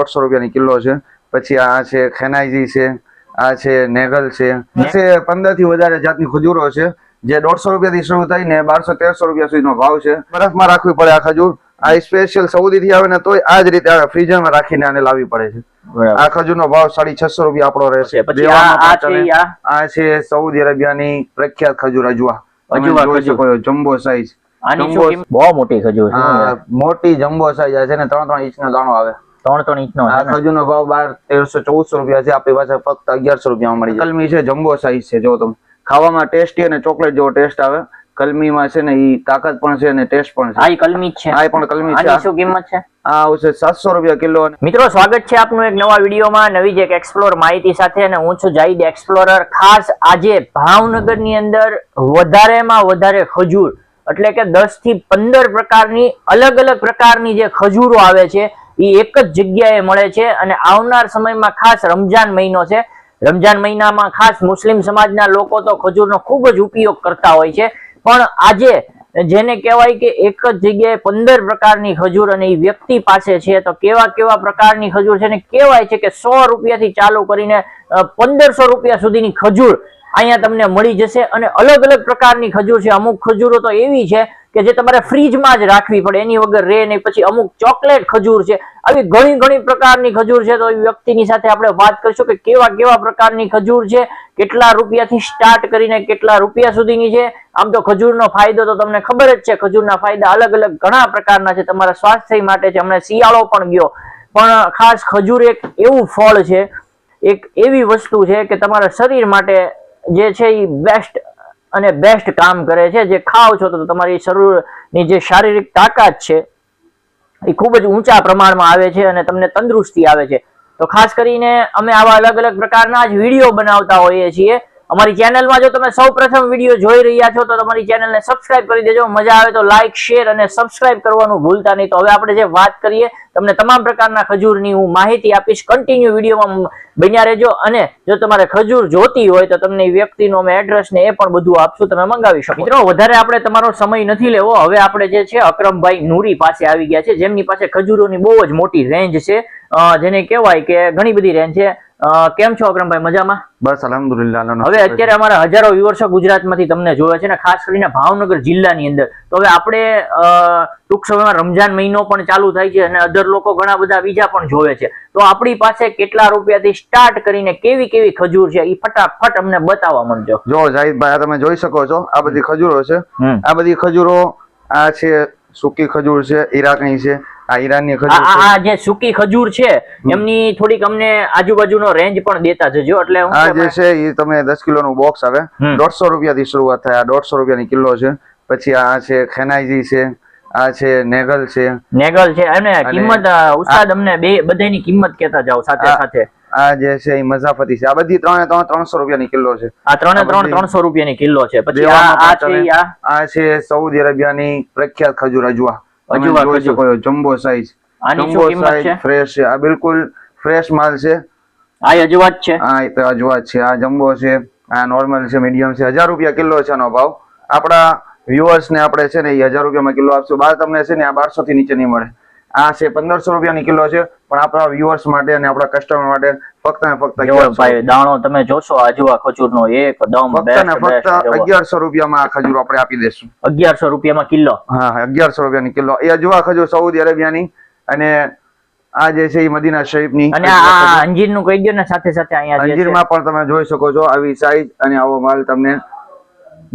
દોઢસો રૂપિયાની કિલો છે. પછી આ છે ખેનાઈજી છે આ છે નેગલ છે. છે પંદરથી વધારે જાતની ખજૂરો છે જે દોઢસો રૂપિયાથી શરૂ થાય ને બારસો તેરસો રૂપિયા સુધીનો ભાવ છે. બરફમાં રાખવી પડે આ ખજૂર. આ સ્પેશિયલ સૌદી થી આવે ને તોય આ જ રીતે ફ્રીઝરમાં રાખીને આને લાવવી પડે છે. આ ખજૂરનો ભાવ સાડી છસો રૂપિયા આપણો રહેશે. આ- આ છે સૌદી અરેબિયા ની અરેબિયાની પ્રખ્યાત ખજૂર અજવા. Jumbo size? બહુ મોટી ખજૂર મોટી જમ્બો સાઈઝ છે ને ત્રણ ત્રણ ઇંચનો દાણો આવે. ત્રણ ત્રણ ઇંચનો આ? ખજૂરનો ભાવ બાર તેરસો ચૌદસો રૂપિયા છે. આપણી પાસે ફક્ત અગિયારસો રૂપિયામાં મળી કલમી છે જમ્બો સાઈઝ છે જો તમે. ખાવામાં ટેસ્ટી અને ચોકલેટ જેવો ટેસ્ટ આવે. કલમીમાં છે ને એ તાકાત પણ છે અને ટેસ્ટ પણ છે. આ કલમી છે. આ પણ કલમી છે. શું કિંમત છે? આ આવશે સાતસો રૂપિયા કિલો મિત્રો સ્વાગત છે આપનું એક નવા વિડીયોમાં. નવી જ એક એક્સપ્લોર માહિતી સાથે અને હું છું જાહિદ એક્સપ્લોરર ખાસ આજે ભાવનગરની અંદર વધારેમાં વધારે ખજૂર. એટલે કે દસથી પંદર પ્રકારની અલગ અલગ પ્રકારની જે ખજૂરો આવે છે એ એક જ જગ્યાએ મળે છે અને આવનાર સમયમાં ખાસ રમજાન મહિનો છે. રમજાન મહિનામાં ખાસ મુસ્લિમ સમાજના લોકો તો ખજૂરનો ખૂબ જ ઉપયોગ કરતા હોય છે. પણ આજે જેને કહેવાય કે એક જ જગ્યાએ પંદર પ્રકારની ખજૂર અને એ વ્યક્તિ પાસે છે, તો કેવા કેવા પ્રકારની ખજૂર છે ને કહેવાય છે કે સો રૂપિયાથી ચાલુ કરીને પંદરસો રૂપિયા સુધીની ખજૂર અહીંયા તમને મળી જશે. અને અલગ અલગ પ્રકારની ખજૂર છે. અમુક ખજૂરો તો એવી છે કે જે તમારે ફ્રીજમાં જ રાખવી પડે. એની વગર રે નહીં. પછી અમુક ચોકલેટ ખજૂર છે. આવી ઘણી ઘણી પ્રકારની ખજૂર છે. તો એ વ્યક્તિની સાથે આપણે વાત કરીશું કે કેવા કેવા પ્રકારની ખજૂર છે. કેટલા રૂપિયાથી સ્ટાર્ટ કરીને કેટલા રૂપિયા સુધીની છે. આમ તો ખજૂરનો ફાયદો તો તમને ખબર જ છે. ખજૂરના ફાયદા અલગ અલગ ઘણા પ્રકારના છે. તમારા સ્વાસ્થ્ય માટે છે. હમણાં શિયાળો પણ ગયો. પણ ખાસ ખજૂર એક એવું ફળ છે. એક એવી વસ્તુ છે કે તમારા શરીર માટે જે છે એ બેસ્ટ અને બેસ્ટ કામ કરે છે. જે ખાવ છો તો તમારી શરીરની જે શારીરિક તાકાત છે, એ ખૂબ જ ઊંચા પ્રમાણમાં આવે છે અને તમને તંદુરસ્તી આવે છે. તો ખાસ કરીને અમે આવા અલગ અલગ પ્રકારના જ વીડિયો બનાવતા હોઈએ છીએ. અમારી ચેનલમાં જો તમે સૌ પ્રથમ વીડિયો જોઈ રહ્યા છો તો તમારી ચેનલને સબસ્ક્રાઇબ કરી દેજો. મજા આવે તો લાઇક શેર અને સબસ્ક્રાઇબ કરવાનું ભૂલતા નહીં. તો હવે આપણે જે વાત કરીએ, તમને તમામ પ્રકારના ખજૂરની હું માહિતી આપીશ. કન્ટિન્યુ વિડીયોમાં બન્યા રહેજો અને જો તમારે ખજૂર જોતી હોય તો તમને વ્યક્તિનો અમે એડ્રેસ ને એ પણ બધું આપશું. તમે મંગાવી શકો. મિત્રો, વધારે આપણે તમારો સમય નથી લેવો. હવે આપણે જે છે, અકરમભાઈ નૂરી પાસે આવી ગયા છે. જેમની પાસે ખજૂરોની બહુ જ મોટી રેન્જ છે. જેને કહેવાય કે ઘણી બધી રેન્જ છે. કેમ છો અક્રમભાઈ? મજામાં? બસ અલહમદુલિલ્લાહ હવે અત્યારે અમારા હજારો વ્યુઅર્સો ગુજરાતમાંથી તમને જોવે છે ને ખાસ કરીને ભાવનગર જિલ્લાની અંદર. તો હવે આપણે ટૂંક સમયમાં રમજાન મહિનો પણ ચાલુ થાય છે અને અધર લોકો ઘણા બધા બીજા પણ જોવે છે. તો આપણી પાસે કેટલા રૂપિયાથી સ્ટાર્ટ કરીને કેવી કેવી ખજૂર છે એ ફટાફટ અમને બતાવવા માંડજો જો જાહિદભાઈ આ તમે જોઈ શકો છો આ બધી ખજૂરો છે. આ બધી ખજૂરો આ છે સૂકી ખજૂર છે ઈરાકની છે આ ઈરાનની ખજૂર આ- છે. જે સુકી ખજૂર છે એમની થોડીક અમને આજુબાજુનો રેન્જ પણ દેતા જજો એટલે આ જે છે એ તમે દસ કિલો નું બોક્સ આવે. દોઢસો રૂપિયા થી શરૂઆત થાય. આ દોઢસો રૂપિયાની કિલો છે. પછી આ છે ખેનાઈજી છે આ છે નેગલ છે. નેગલ છે. અને કિંમત ઉસ્તાદ અમને બે બધાની કિંમત કહેતા જાઓ સાથે સાથે. આ જે છે એ મઝાફતી છે. આ બધી ત્રણે ત્રણ ત્રણસો રૂપિયાની કિલો છે. આ ત્રણે ત્રણ ત્રણસો ત્રણસો રૂપિયાની કિલો છે. પછી આ છે સૌદી અરેબિયા ની આ છે સૌદી અરેબિયાની પ્રખ્યાત ખજૂર અજવા. અજવા જોઈ શકો છો jumbo size jumbo size fresh છે? આ બિલકુલ ફ્રેશ માલ છે. આ અજવાત છે હા છે? આ એક અજવા છે. આ જમ્બો છે. આ નોર્મલ છે મીડિયમ છે. હજાર રૂપિયા કિલો છે આનો ભાવ. આપણા વ્યુઅર્સ ને આપણે છે ને એ હજાર રૂપિયામાં કિલો આપશું. બાર તમને છે ને આ બારસો થી નીચે નહીં મળે. આ છે પંદરસો રૂપિયાની કિલો છે પણ આપણા વ્યુઅર્સ માટે અને આપણા કસ્ટમર માટે ફક્ત ને ફક્ત ભાઈ દાણો તમે જોશો એકદમ ફક્ત ને ફક્ત અગિયારસો રૂપિયામાં આ ખજૂર આપણે આપી દેશું. અગિયારસો રૂપિયામાં કિલો? હા અગિયારસો રૂપિયાની કિલો. એ અજવા ખજૂર સાઉદી અરેબિયાની અને આ જે છે એ મદીના શરીફની અને આ નું કહી દો ને સાથે સાથે અહીંયા અંજીરમાં પણ તમે જોઈ શકો છો આવી સાઈઝ અને આવો માલ તમને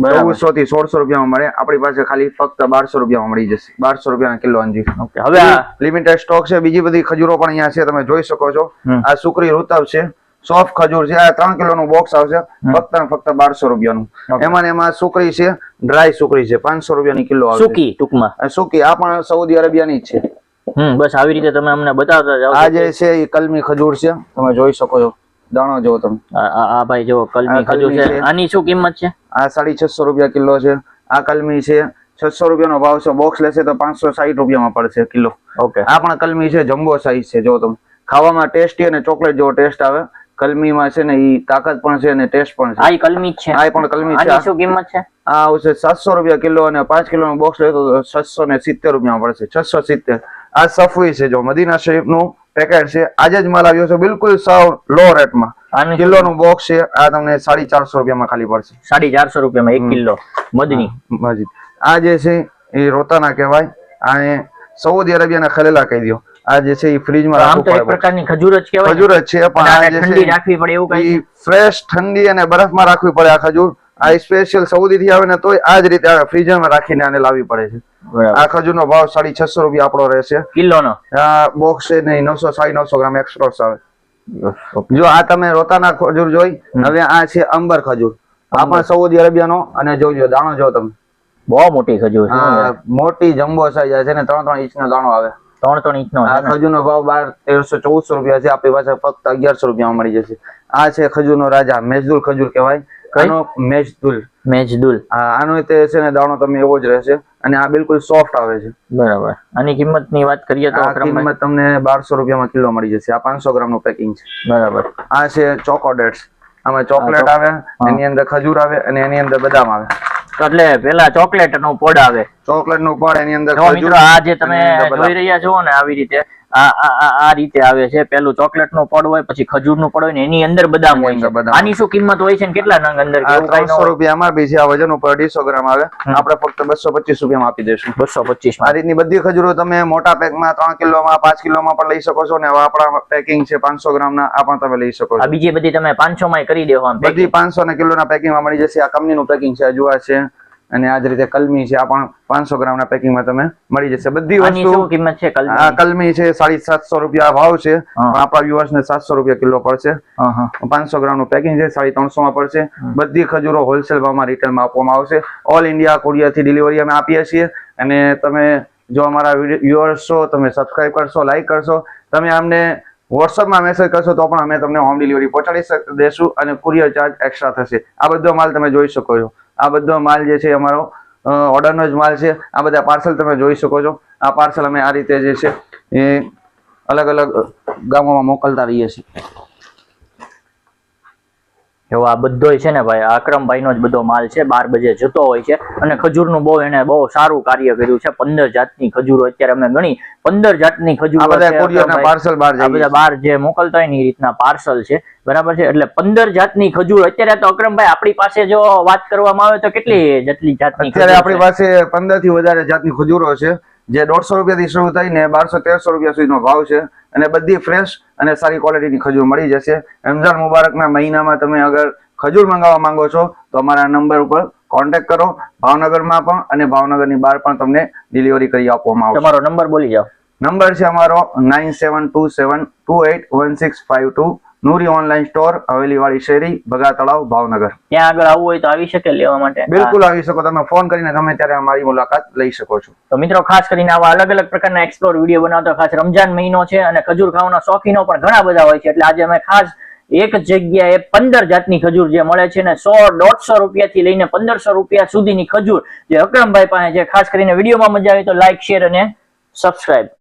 ચૌદસો થી સોળસો રૂપિયામાં મળે. આપણી પાસે ખાલી ફક્ત બારસો રૂપિયામાં મળી જશે. બારસો રૂપિયાના કિલો અંજીર. હવે લિમિટેડ સ્ટોક છે. બીજી બધી ખજૂરો પણ અહીંયા છે તમે જોઈ શકો છો. આ સુકરી રૂતબ છે. સોફ્ટ ખજૂર છે. આ ત્રણ કિલો નું બોક્સ આવશે ફક્ત ને ફક્ત બારસો રૂપિયાનું. એમાં એમાં સુકરી છે. ડ્રાય સુકરી છે. પાંચસો રૂપિયાની કિલો આવશે. સૂકી ટૂંકમાં. સુકી આ પણ સાઉદી અરેબિયાની જ છે. બસ આવી રીતે તમે અમને બતાવતા જાઓ. આ જે છે એ કલમી ખજૂર છે. તમે જોઈ શકો છો. દાણો જો તમે. આ ભાઈ જો કલમી ખજૂર છે. આની શું કિંમત છે? આ સાડી છસો રૂપિયા કિલો છે. આ કલમી છે છસો રૂપિયાનો ભાવ છે. બોક્સ લેશે તો પાંચસો સાઠ રૂપિયામાં પડશે કિલો. ઓકે. આ પણ કલમી છે જમ્બો સાઈઝ છે જો તમે. ખાવામાં ટેસ્ટી અને ચોકલેટ જેવો ટેસ્ટ આવે. કલમીમાં છે ને ઈ તાકાત પણ છે અને ટેસ્ટ પણ છે. આ કલમી છે. આ પણ કલમી છે. આની શું કિંમત છે? આ આવશે સાતસો રૂપિયા કિલો અને પાંચ કિલો નો બોક્સ લેતો તો છસો ને સિત્તેર રૂપિયામાં પડશે. છસો સિત્તેર. આ સફવી છે જો મદીના શરીફનું પેકેટ છે. આજે જ માલ આવ્યો છે. બિલકુલ સાવ લો રેટમાં આનું કિલોનું બોક્સ છે. આ તમને સાડી ચારસો રૂપિયામાં ખાલી પડશે. સાડી ચારસો રૂપિયામાં એક કિલો. મધની મસ્જિદ આ જે છે એ રોતાના કહેવાય. આ સૌદી અરેબિયાના ખલેલા કહી દો આ જે છે એ ફ્રીજમાં આમ તો એક રાખવું પડે. પ્રકારની ખજૂર જ કહેવાય ખજૂર જ છે પણ આ જે ઠંડી છે રાખવી પડે એવું કઈ ફ્રેશ ઠંડી અને બરફમાં રાખવી પડે આ ખજૂર. આ સ્પેશિયલ સૌદી થી આવે ને તોય આ જ રીતે ફ્રીઝરમાં રાખીને આને લાવવી પડે છે. આ આ ખજૂરનો ભાવ સાડી છસો રૂપિયા આપણો રહેશે. કિલોનો? આ બોક્સ છે નહીં નવસો સાડી નવસો ગ્રામ એક્સપ્રોસ આવે. જો આ તમે રોતાના ખજૂર જોઈ હવે આ છે અંબર ખજૂર. આ પણ સૌદી અરેબિયા નો અને જોજો દાણો જો તમે. બહુ મોટી ખજૂર મોટી જમ્બો સાઈઝ છે ને ત્રણ ત્રણ ઇંચનો દાણો આવે. ત્રણ ત્રણ ઇંચનો આ ખજૂર નો? ભાવ બાર તેરસો ચૌદસો રૂપિયા છે આપણી પાસે ફક્ત અગિયારસો રૂપિયામાં મળી જશે. આ છે ખજૂરનો રાજા મેજદુલ ખજૂર કહેવાય. આનો મેજદુલ. મેજદુલ. આનો તે છે ને દાણો તમે એવો જ રહેશે. અને આ બિલકુલ સોફ્ટ આવે છે. બરાબર. આની કિંમતની વાત કરીએ તો આ કિંમત તમને બારસો રૂપિયામાં કિલો મળી જશે. આ પાંચસો ગ્રામનું પેકિંગ છે. બરાબર. આ છે ચોકોડેટ્સ આમાં ચોકલેટ આવે એની અંદર ખજૂર આવે અને એની અંદર બદામ આવે. એટલે પેલા ચોકલેટનું પોડ આવે. ચોકલેટનું પોડ એની અંદર ખજૂર આ જે તમે જોઈ રહ્યા છો ને આવી રીતે આ આ આ- આ રીતે આવે છે. પેલું ચોકલેટનું પડ હોય પછી ખજૂરનું પડ હોય ને એની અંદર બદામ હોય છે. આની શું કિંમત હોય છે ને કેટલા નંગ અંદર ન ત્રણસો હોય? રૂપિયા એમાં બી છે આ વજન ઉપર અઢીસો ગ્રામ આવે. આપણે ફક્ત બસો પચીસ રૂપિયામાં આપી દઈશું. બસો પચીસ આ રીતની બધી ખજૂરો તમે મોટા પેકમાં ત્રણ કિલોમાં પાંચ કિલોમાં પણ લઈ શકો છો ને આપણા પેકિંગ છે પાંચસો ગ્રામના આ પણ તમે લઈ શકો છો. બીજી બધી તમે પાંચસો માં કરી દેવા બધી પાંચસો ને પેકિંગ પેકિંગમાં મળી જશે. આ કંપની નું પેકિંગ છે અજુઆ છે. અને આ જ રીતે કલમી છે આ પણ પાંચસો ગ્રામના પેકિંગમાં તમે મળી જશે. બધી વસ્તુ કિંમત છે કલમી? આ કલમી છે સાડી સાતસો રૂપિયા ભાવ છે. આપણા વ્યુઅર્સ ને સાતસો રૂપિયા કિલો પડશે. પાંચસો ગ્રામનું પેકિંગ છે સાડી ત્રણસો માં પડશે બધી ખજૂરો હોલસેલ ભાવમાં રિટેલમાં આપવામાં આવશે. ઓલ ઇન્ડિયા કુરિયરથી ડિલિવરી અમે આપીએ છીએ. અને તમે જો અમારા વ્યુઅર્સ છો તમે સબસ્ક્રાઇબ કરશો લાઈક કરશો તમે અમને વોટ્સઅપમાં મેસેજ કરશો તો પણ અમે તમને હોમ ડિલિવરી પહોંચાડી શક- દેશું અને કુરિયર ચાર્જ એક્સ્ટ્રા થશે. આ બધો માલ તમે જોઈ શકો છો. આ બધો માલ જે છે અમારો ઓર્ડરનો જ માલ છે. આ બધા પાર્સલ તમે જોઈ શકો છો. આ પાર્સલ અમે આ રીતે જે છે એ અલગ અલગ ગામોમાં મોકલતા રહીએ છીએ. એવો આ બધોય છે ને ભાઈ અક્રમભાઈ નો જ બધો માલ છે બાર બજે જતો હોય છે. અને ખજૂરનું બહુ એને બહુ સારું કાર્ય કર્યું છે પંદર જાતની ખજૂરો અત્યારે અમે ગણી. પંદર જાતની ખજૂરો પાર્સલ ના બધા બાર જે મોકલતા હોય ને એ રીતના પાર્સલ છે. બરાબર છે? એટલે પંદર જાતની ખજૂર અત્યારે તો અક્રમભાઈ આપણી પાસે જો વાત કરવામાં આવે તો કેટલી જેટલી જાતની અત્યારે આપણી પાસે પંદરથી વધારે જાતની ખજૂરો છે. જે દોઢસો રૂપિયાથી શરૂ થઈને બારસો તેરસો રૂપિયા સુધીનો ભાવ છે અને બધી ફ્રેશ અને સારી ક્વોલિટીની ખજૂર મળી જશે. રમઝાન મુબારકના મહિનામાં તમે અગર ખજૂર મંગાવવા માંગો છો તો અમારા નંબર ઉપર કોન્ટેક્ટ કરો. ભાવનગરમાં પણ અને ભાવનગરની બહાર પણ તમને ડિલિવરી કરી આપવામાં આવશે. તમારો નંબર બોલી જાઓ. નંબર છે અમારો nine seven two seven two eight one six five two Noori online store હવેલીવાળી શેરી ભગા તળાવ ભાવનગર. ત્યાં આગળ આવવું હોય તો આવી શકે લેવા માટે? બિલકુલ આવી શકો. તમે ફોન કરીને તમે ત્યારે અમારી મુલાકાત લઈ શકો છો. તો મિત્રો ખાસ કરીને આવા અલગ અલગ પ્રકારના એક્સપ્લોર વીડિયો બનાવતા ખાસ રમજાન મહિનો છે અને ખજૂર ખાવાના શોખીનો પણ ઘણા બધા હોય છે. એટલે આજે અમે ખાસ એક જગ્યાએ પંદર જાતની ખજૂર જે મળે છે ને સો દોઢસો રૂપિયાથી લઈને પંદરસો રૂપિયા સુધીની ખજૂર જે અકરમભાઈ પાસે છે. ખાસ કરીને વિડીયોમાં મજા આવી તો લાઈક શેર અને સબસ્ક્રાઇબ